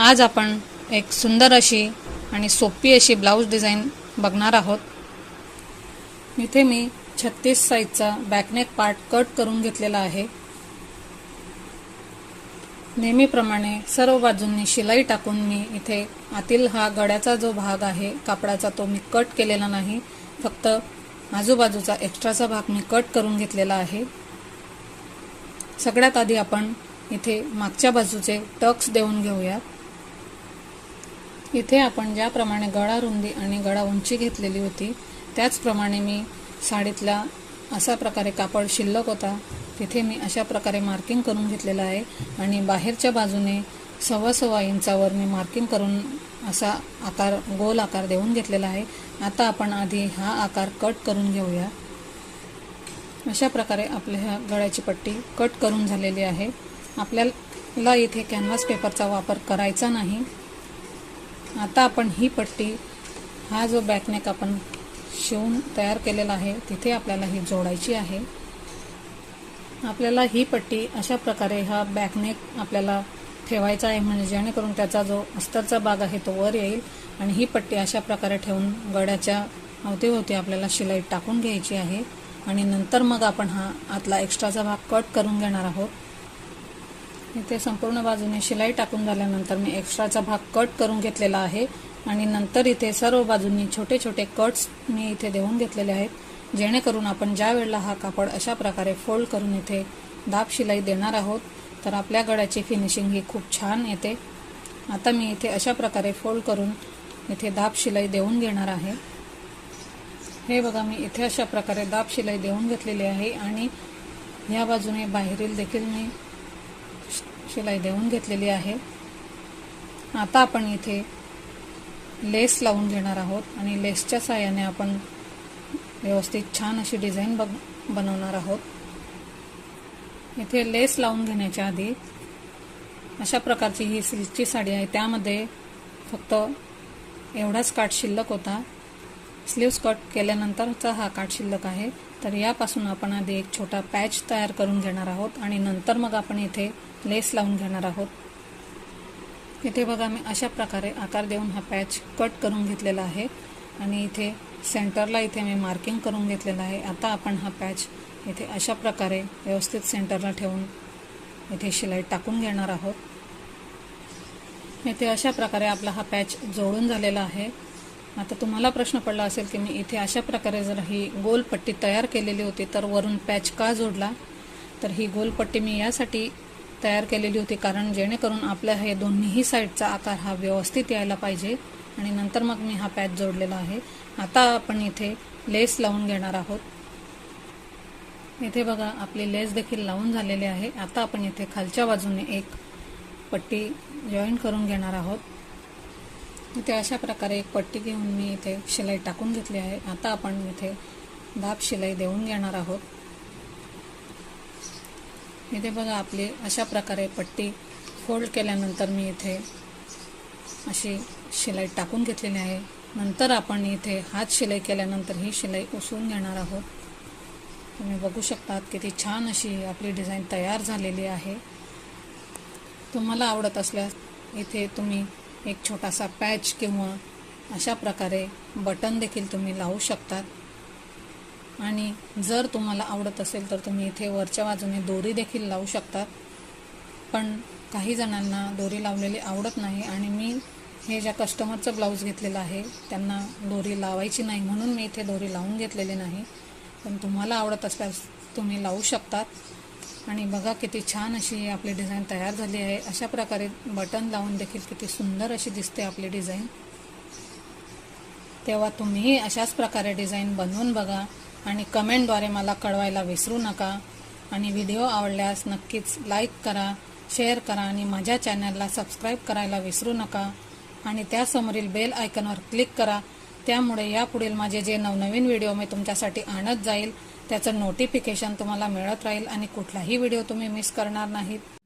आज आपण एक सुंदर अशी आणि सोपी अशी ब्लाऊज डिझाईन बघणार आहोत. इथे मी छत्तीस साईजचा बॅकनेक पार्ट कट करून घेतलेला आहे. नेहमीप्रमाणे सर्व बाजूंनी शिलाई टाकून मी इथे आतील हा गळ्याचा जो भाग आहे कापडाचा तो मी कट केलेला नाही. फक्त आजूबाजूचा एक्स्ट्राचा भाग मी कट करून घेतलेला आहे. सगळ्यात आधी आपण इथे मागच्या बाजूचे टक्स देऊन घेऊयात. इथे आपण ज्याप्रमाणे गळा रुंदी आणि गळा उंची घेतलेली होती त्याचप्रमाणे मी साडीतला असा प्रकारे कापड शिल्लक होता. तिथे मी अशा प्रकारे मार्किंग करून घेतलेलं आहे आणि बाहेरच्या बाजूने सव्वा सव्वा इंचावर मी मार्किंग करून असा आकार गोल आकार देऊन घेतलेला आहे. आता आपण आधी हा आकार कट करून घेऊया. अशा प्रकारे आपल्या ह्या गळ्याची पट्टी कट करून झालेली आहे. आपल्याला इथे कॅनव्हास पेपरचा वापर करायचा नाही. आता आपण ही पट्टी हा जो बॅकनेक आपण शिवून तयार केलेला आहे तिथे आपल्याला ही जोडायची आहे. आपल्याला ही पट्टी अशा प्रकारे हा बॅकनेक आपल्याला ठेवायचा आहे म्हणजे जेणेकरून त्याचा जो अस्तरचा भाग आहे तो वर येईल आणि ही पट्टी अशा प्रकारे ठेवून गळ्याच्या अवतीभोवती आपल्याला शिलाई टाकून घ्यायची आहे. आणि नंतर मग आपण हा आतला एक्स्ट्राचा भाग कट करून घेणार आहोत. इथे संपूर्ण बाजूने शिलाई टाकून झाल्यानंतर मी एक्स्ट्राचा भाग कट करून घेतलेला आहे. आणि नंतर इथे सर्व बाजूंनी छोटे छोटे कट्स मी इथे देऊन घेतलेले आहेत. जेणेकरून आपण ज्या वेळेला हा कापड अशा प्रकारे फोल्ड करून इथे दाब शिलाई देणार आहोत तर आपल्या गळ्याची फिनिशिंग ही खूप छान येते. आता मी इथे अशा प्रकारे फोल्ड करून इथे दाब शिलाई देऊन घेणार आहे. हे बघा मी इथे अशा प्रकारे दाब शिलाई देऊन घेतलेली आहे. आणि ह्या बाजूने बाहेरील देखील मी शिलाई देऊन घेतलेली आहे. आता आपण इथे लेस लावून घेणार आहोत आणि लेसच्या साहाय्याने आपण व्यवस्थित छान अशी डिझाईन बघ बनवणार आहोत. इथे लेस लावून घेण्याच्या आधी अशा प्रकारची ही सिल्कची साडी आहे. त्यामध्ये फक्त एवढाच काठ शिल्लक होता. स्लीव्स कट केल्यानंतरचा हा काठ शिल्लक आहे. तर यापासून आपण आधी एक छोटा पॅच तयार करून घेणार आहोत आणि नंतर मग आपण इथे लेस लावून घेणार आहोत. इथे बघा मी अशा प्रकारे आकार देऊन हा पॅच कट करून घेतलेला आहे आणि इथे सेंटरला इथे मी मार्किंग करून घेतलेलं आहे. आता आपण हा पॅच इथे अशा प्रकारे व्यवस्थित सेंटरला ठेवून इथे शिलाई टाकून घेणार आहोत. इथे अशा प्रकारे आपला हा पॅच जोडून झालेला आहे. आता तुम्हाला प्रश्न पडला असेल की मी इथे अशा प्रकारे जर ही गोल पट्टी तयार केलेली होती तर वरून पॅच का जोडला? तर ही गोल पट्टी मी यासाठी तयार केलेली होती कारण जेणेकरून आपल्या हे दोन्हीही साईडचा आकार हा व्यवस्थित यायला पाहिजे आणि नंतर मग मी हा पॅच जोडलेला आहे. आता आपण इथे लेस लावून घेणार आहोत. इथे बघा आपली लेस देखील लावून झालेली आहे. आता आपण इथे खालच्या बाजूने एक पट्टी जॉईन करून घेणार आहोत. इथे अशा प्रकारे एक पट्टी घेऊन मी इथे शिलाई टाकून घेतली आहे. आता आपण इथे दाब शिलाई देऊन घेणार आहोत. इथे बघा आपली अशा प्रकारे पट्टी फोल्ड केल्यानंतर मी इथे अशी शिलाई टाकून घेतलेली आहे. नंतर आपण इथे हात शिलाई केल्यानंतर ही शिलाई उसळून घेणार आहोत. तुम्ही बघू शकतात किती छान अशी आपली डिझाईन तयार झालेली आहे. तुम्हाला आवडत असल्यास इथे तुम्ही एक छोटासा पॅच किंवा अशा प्रकारे बटन देखील तुम्ही लावू शकतात. आणि जर तुम्हाला आवडत असेल तर तुम्ही इथे वरच्या बाजूने दोरी देखील लावू शकतात. पण काही जणांना दोरी लावलेली आवडत नाही आणि मी हे ज्या कस्टमरचं ब्लाऊज घेतलेलं आहे त्यांना दोरी लावायची नाही म्हणून मी इथे दोरी लावून घेतलेली नाही. पण तुम्हाला आवडत असल्यास तुम्ही लावू शकतात. आणि बघा किती छान अशी आपली डिझाईन तयार झाली आहे. अशा प्रकारे बटन लावून देखील किती सुंदर अशी दिसते आपली डिझाईन तेव्हा तुम्ही अशाच प्रकारे डिझाईन बनवून बघा आणि कमेंटद्वारे मला कळवायला विसरू नका. आणि व्हिडिओ आवडल्यास नक्कीच लाईक करा शेअर करा आणि माझ्या चॅनलला सबस्क्राईब करायला विसरू नका. आणि त्यासमोरील बेल आयकनवर क्लिक करा. त्यामुळे यापुढील माझे जे नवनवीन व्हिडिओ मी तुमच्यासाठी आणत जाईल त्याचं नोटिफिकेशन तुम्हाला मिळत राहील आणि कुठलाही व्हिडिओ तुम्ही मिस करणार नाहीत.